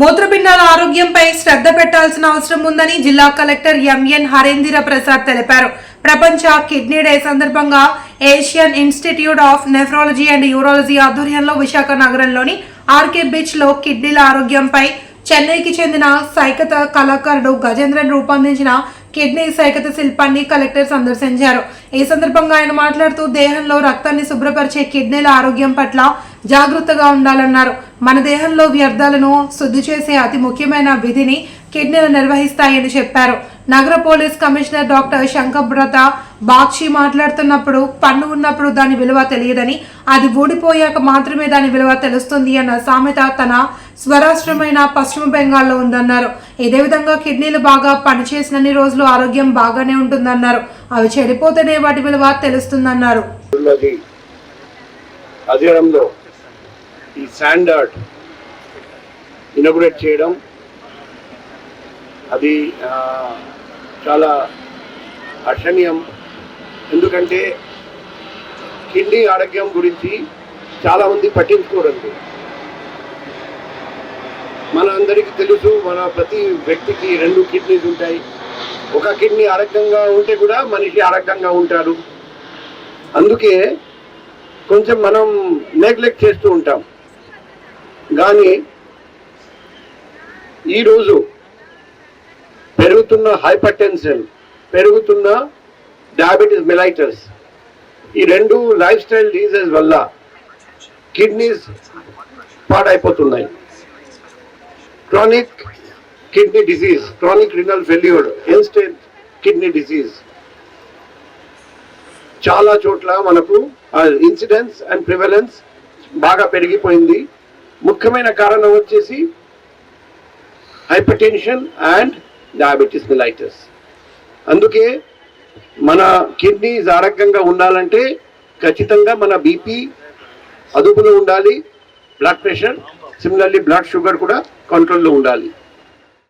మూత్రపిండాల ఆరోగ్యంపై శ్రద్ధ పెట్టాల్సిన అవసరం ఉందని జిల్లా కలెక్టర్ ఎంఎన్ హరేంద్ర ప్రసాద్ తెలిపారు. ప్రపంచ కిడ్నీ డే సందర్భంగా Asian institute of nephrology and urology ఆధ్వర్యంలో విశాఖ నగరంలోని ఆర్కే బీచ్లో కిడ్నీల ఆరోగ్యంపై చెన్నైకి చెందిన సైకత కళాకారుడు గజేంద్రన్ రూపొందించిన కిడ్నీ సైకత శిల్పాన్ని కలెక్టర్ సందర్శించారు. ఈ సందర్భంగా ఆయన మాట్లాడుతూ దేహంలో రక్తాన్ని శుభ్రపరిచే కిడ్నీల ఆరోగ్యం పట్ల జాగ్రత్తగా ఉండాలన్నారు. మన దేహంలో వ్యర్థాలను శుద్ధి చేసే అతి ముఖ్యమైన విధిని కిడ్నీలు నిర్వహిస్తాయని చెప్పారు. నగర police commissioner doctor Shankhabrata Bakshi మాట్లాడుతున్నప్పుడు పన్ను ఉన్నప్పుడు దాని విలువ తెలియదని అది ఊడిపోయాక మాత్రమే దాని విలువ తెలుస్తుంది అన్న సామెత తన స్వరాష్ట్రమైన పశ్చిమ బెంగాల్లో ఉందన్నారు. ఇదే విధంగా కిడ్నీలు బాగా పనిచేసినన్ని రోజులు ఆరోగ్యం బాగానే ఉంటుందన్నారు. అవి చెడిపోతేనే వాటి విలువ తెలుస్తుందన్నారు. ఈ స్టాండర్డ్ ఇనాగ్రేట్ చేయడం అది చాలా హర్షణీయం. ఎందుకంటే కిడ్నీ ఆరోగ్యం గురించి చాలామంది పట్టించుకోరండి. మన అందరికీ తెలుసు మన ప్రతి వ్యక్తికి రెండు కిడ్నీస్ ఉంటాయి. ఒక కిడ్నీ ఆరోగ్యంగా ఉంటే కూడా మనిషి ఆరోగ్యంగా ఉంటారు అందుకే కొంచెం మనం నెగ్లెక్ట్ చేస్తూ ఉంటాం. కానీ ఈరోజు పెరుగుతున్న హైపర్ టెన్షన్ పెరుగుతున్న డయాబెటీస్ మెలైటస్ ఈ రెండు లైఫ్ స్టైల్ డిజీజెస్ వల్ల kidneys పాడైపోతున్నాయి. Chronic kidney disease chronic renal failure instant kidney disease. చాలా చోట్ల మనకు ఇన్సిడెన్స్ అండ్ ప్రివలెన్స్ బాగా పెరిగిపోయింది. ముఖ్యమైన కారణం వచ్చేసి hypertension and diabetes mellitus. అందుకే మన కిడ్నీస్ ఆరోగ్యంగా ఉండాలంటే ఖచ్చితంగా మన బీపీ అదుపులో ఉండాలి blood pressure similarly blood sugar కూడా కంట్రోల్లో ఉండాలి.